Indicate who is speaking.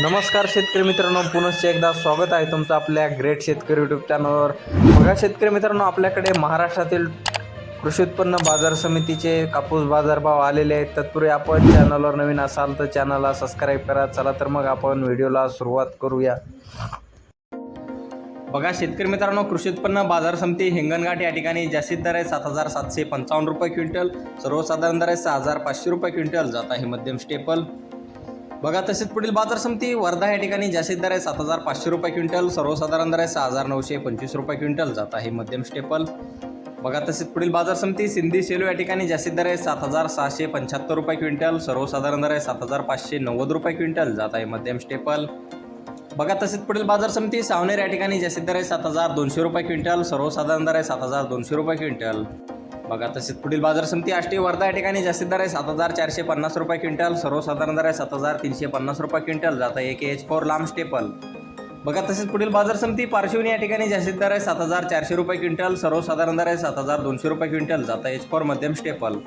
Speaker 1: नमस्कार शेतकरी मित्रांनो पुनश्च एकदा स्वागत आहे तुमचं आपल्या ग्रेट शेतकरी यूट्यूब चॅनलवर बघा शेतकरी मित्रांनो आपल्याकडे महाराष्ट्रातील कृषी उत्पन्न बाजार समितीचे कापूस बाजारभाव आलेले आहेत. तत्पूर्वी आपण चॅनलवर नवीन असाल तर चॅनलला सबस्क्राईब करा. चला तर मग आपण व्हिडिओला सुरुवात करूया. बघा शेतकरी मित्रांनो कृषी उत्पन्न बाजार समिती हिंगणघाट या ठिकाणी जास्तीत दर आहे सात हजार सातशे पंचावन्न रुपये क्विंटल सर्वसाधारण दर आहे सहा हजार पाचशे रुपये क्विंटल. जात आहे मध्यम स्टेपल बघा तसेच पुढील बाजार समिती वर्धा या ठिकाणी जास्तीत दर आहे सात हजार पाचशे रुपये क्विंटल सर्वसाधारण दर आहे सहा हजार नऊशे पंचवीस रुपये क्विंटल. जात आहे मध्यम स्टेपल. बघा तसेच पुढील बाजार समिती सिंधी सेलू या ठिकाणी जास्तीत दर आहे सात हजार सहाशे पंच्याहत्तर रुपये क्विंटल सर्वसाधारण दर आहे सात हजार पाचशे नव्वद रुपये क्विंटल. जात आहे मध्यम स्टेपल. बघा तसेच पुढील बाजार समिती सावनेर या ठिकाणी जास्तीत दर आहे सात हजार दोनशे रुपये क्विंटल सर्वसाधारण दर आहे सात हजार दोनशे रुपये क्विंटल. बघा तसेच पुढील बाजार समिती आष्टी वर्धा या ठिकाणी जास्तीत दर आहे सात हजार चारशे पन्नास रुपये क्विंटल सर्वसाधारण दर आहे सात हजार तीनशे पन्नास रुपये क्विंटल. जातं आहे एक एच फोर लांब स्टेपल बघा तसेच पुढील बाजार समिती पार्श्वनी या ठिकाणी जास्तीत दर आहे सात हजार चारशे रुपये क्विंटल सर्वसाधारण दर आहे सात हजार दोनशे रुपये क्विंटल. जातं एच फोर मध्यम स्टेपल